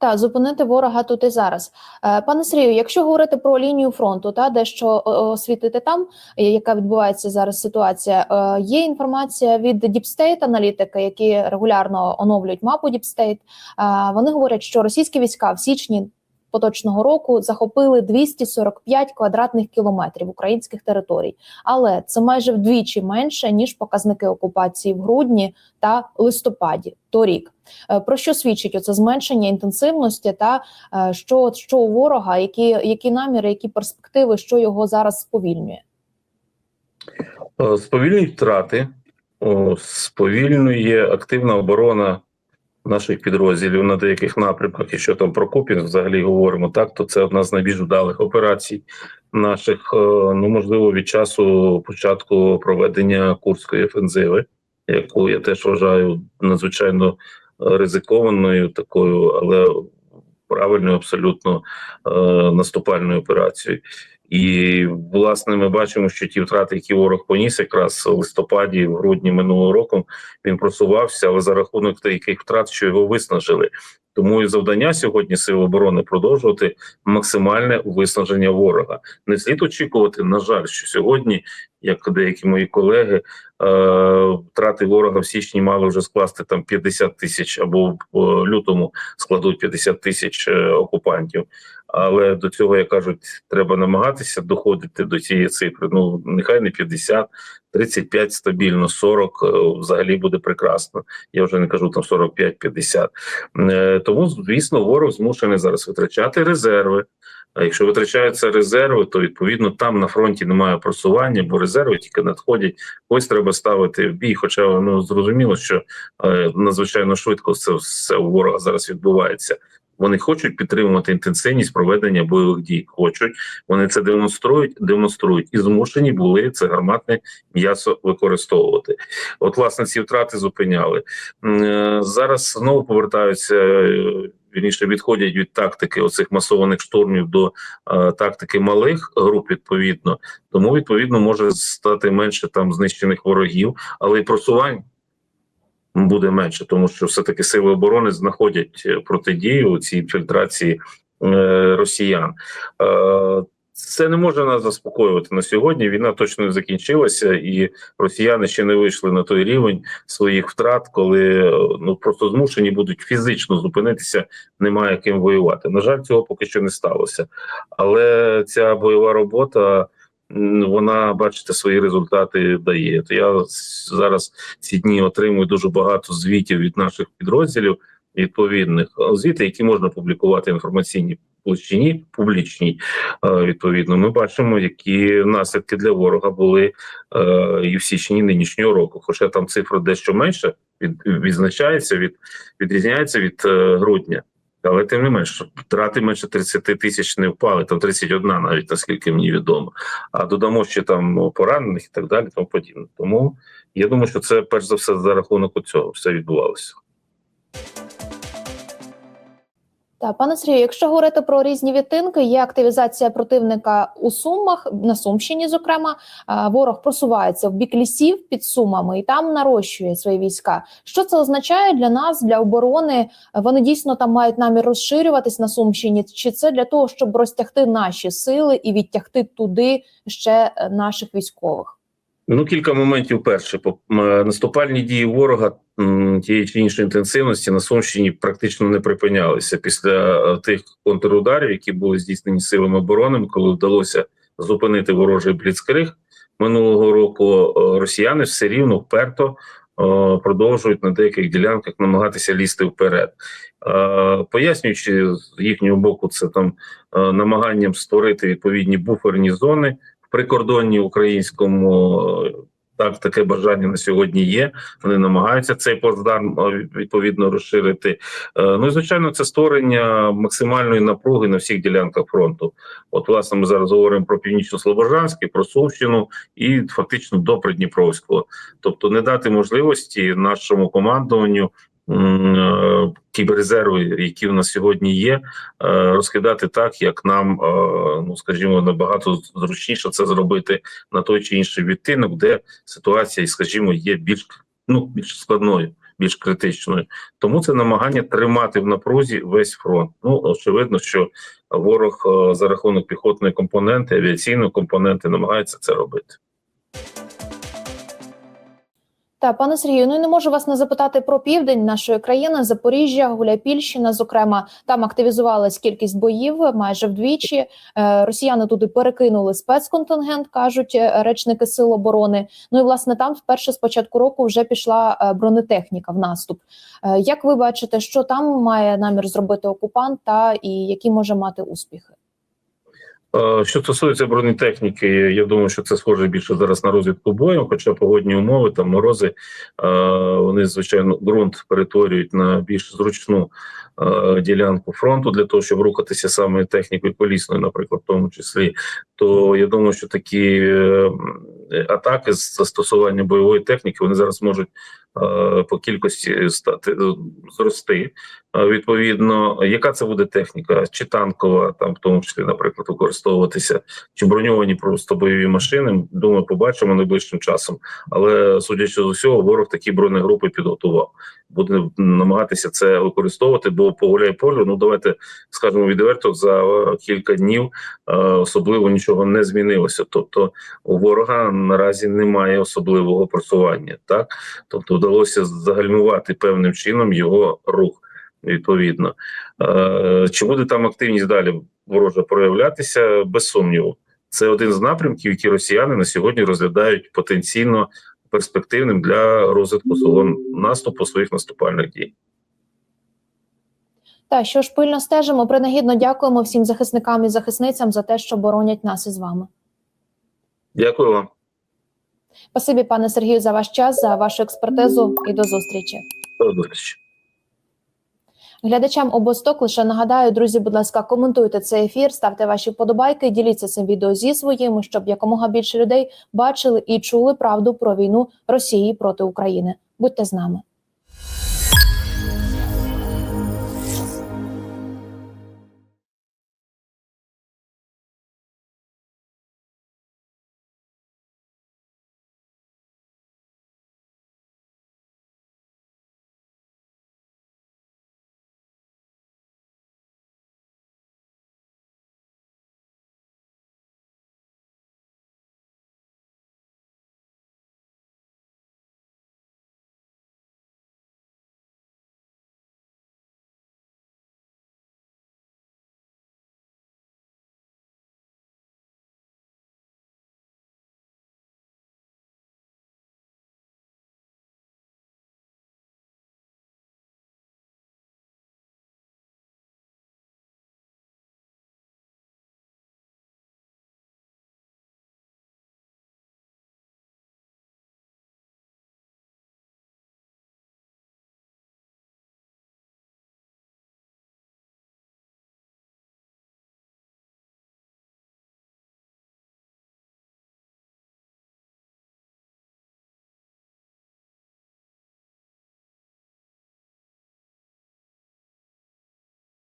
Та зупинити ворога тут і зараз, Е, пане Сергію. Якщо говорити про лінію фронту, та дещо що освітити там, е, яка відбувається зараз ситуація. е, Є інформація від діпстейт аналітики, які регулярно оновлюють мапу Діпстейт. Е, Вони говорять, що російські війська в січні поточного року захопили 245 квадратних кілометрів українських територій, але це майже вдвічі менше ніж показники окупації в грудні та листопаді торік. Е, Про що свідчить оце зменшення інтенсивності та е, що, що у ворога, які, які наміри, які перспективи, що його зараз сповільнює? Е, Сповільнюють втрати, сповільнює активна оборона наших підрозділів на деяких напрямках. Якщо там про Купінськ взагалі говоримо, так то це одна з найбільш вдалих операцій наших. е, Ну можливо, від часу початку проведення курської офензиви, яку я теж вважаю надзвичайно ризикованою, такою, але правильною, абсолютно е, наступальною операцією. І власне ми бачимо, що ті втрати, які ворог поніс, якраз в листопаді, в грудні минулого року він просувався, але за рахунок таких втрат, що його виснажили. Тому і завдання сьогодні сил оборони продовжувати максимальне виснаження ворога. Не слід очікувати, на жаль, що сьогодні, як деякі мої колеги, е, втрати ворога в січні мали вже скласти там 50 тисяч або в е, лютому складуть 50 тисяч е, окупантів. Але до цього, як кажуть, треба намагатися доходити до цієї цифри. Ну нехай не 50, 35 стабільно, 40 е, взагалі буде прекрасно. Я вже не кажу там 45-50. Е, Тому, звісно, ворог змушений зараз витрачати резерви. А якщо витрачаються резерви, то відповідно там на фронті немає просування, бо резерви тільки надходять. Ось треба ставити в бій. Хоча ну зрозуміло, що е, надзвичайно швидко це все у ворога зараз відбувається. Вони хочуть підтримувати інтенсивність проведення бойових дій. Хочуть вони це демонструють, демонструють і змушені були це гарматне м'ясо використовувати. От, власне, ці втрати зупиняли е, зараз. Знову повертаються. Вірніше відходять від тактики оцих масованих штурмів до е, тактики малих груп, відповідно, тому відповідно може стати менше там знищених ворогів, але й просувань буде менше, тому що все-таки сили оборони знаходять е, протидію цій інфільтрації е, росіян. Е, це не може нас заспокоювати на сьогодні. Війна точно не закінчилася, і росіяни ще не вийшли на той рівень своїх втрат, коли ну просто змушені будуть фізично зупинитися. Немає ким воювати. На жаль, цього поки що не сталося. Але ця бойова робота вона, бачите, свої результати дає. То я зараз ці дні отримую дуже багато звітів від наших підрозділів відповідних звіти, які можна публікувати в інформаційній площині публічній. Е, Відповідно, ми бачимо, які наслідки для ворога були е, і в січні нинішнього року. Хоча там цифра дещо менше від, відзначається від відрізняється від е, грудня. Але тим не менш, втрати менше 30 тисяч не впали, там 31 навіть, наскільки мені відомо. А додамо ще там поранених і так далі, тому подібне. Тому я думаю, що це перш за все за рахунок цього все відбувалося. Та пане Сергію, якщо говорити про різні відтинки, є активізація противника у Сумах на Сумщині. Зокрема, ворог просувається в бік лісів під Сумами і там нарощує свої війська. Що це означає для нас, для оборони? Вони дійсно там мають намір розширюватись на Сумщині, чи це для того, щоб розтягти наші сили і відтягти туди ще е, наших військових? Ну, кілька моментів. Перше, наступальні дії ворога тієї чи іншої інтенсивності на Сумщині практично не припинялися після е, тих контрударів, які були здійснені силами оборони, коли вдалося зупинити ворожий бліцкриг минулого року. е, Росіяни все рівно вперто е, продовжують на деяких ділянках намагатися лізти вперед, пояснюючи з їхнього боку, це там намаганням створити відповідні буферні зони прикордонні українському. е, Так, таке бажання на сьогодні є. Вони намагаються цей плацдарм е, відповідно розширити. Е, Ну і звичайно, це створення максимальної напруги на всіх ділянках фронту. От, власне, ми зараз говоримо про північно-слобожанський, про Сумщину і фактично до Придніпровського. Тобто, не дати можливості нашому командуванню ті резерви, які в нас сьогодні є, е, розкидати так, як нам, е, ну скажімо, набагато зручніше це зробити на той чи інший відтинок, де ситуація, скажімо, є більш ну більш складною, більш критичною. Тому це намагання тримати в напрузі весь фронт. Ну очевидно, що ворог е, за рахунок піхотної компоненти, авіаційної компоненти намагається це робити. Та пане Сергію, ну і не можу вас не запитати про південь нашої країни, Запоріжжя, Гуляйпільщина. Зокрема, там активізувалась кількість боїв майже вдвічі. Е, Росіяни туди перекинули спецконтингент, кажуть е, речники сил оборони. Ну і власне там вперше з початку року вже пішла е, бронетехніка в наступ. Як ви бачите, що там має намір зробити окупант, та і які може мати успіхи? Е, Що стосується бронетехніки, я думаю, що це схоже більше зараз на розвідку бою, хоча погодні умови, там морози, е, вони, звичайно, ґрунт перетворюють на більш зручну е, ділянку фронту для того, щоб рухатися саме технікою колісною, наприклад, в тому числі. То я думаю, що такі атаки з застосування бойової техніки вони зараз можуть по кількості стати зрости. Е, Відповідно, яка це буде техніка? Чи танкова, там в тому числі, наприклад, використовуватися, чи броньовані просто бойові машини? Думаю, побачимо найближчим часом. Але судячи з усього, ворог такі бронегрупи підготував. Буде намагатися це використовувати, бо по гуляй полю, ну давайте скажемо відверто, за е, кілька днів е, особливо нічого не змінилося. Тобто у ворога наразі немає особливого просування. Так, тобто вдалося загальмувати певним чином його рух. Відповідно, Е, чи буде там активність далі ворожа проявлятися? Без сумніву, це один з напрямків, які росіяни на сьогодні розглядають потенційно перспективним для розвитку свого наступу своїх наступальних дій. Та що ж пильно стежимо, принагідно дякуємо всім захисникам і захисницям за те, що боронять нас із вами. Дякую вам. Спасибі, пане Сергію, за ваш час, за вашу експертизу і до зустрічі. До зустрічі. Глядачам обосток лише нагадаю, друзі, будь ласка, коментуйте цей ефір, ставте ваші вподобайки, діліться цим відео зі своїми, щоб якомога більше людей бачили і чули правду про війну Росії проти України. Будьте з нами.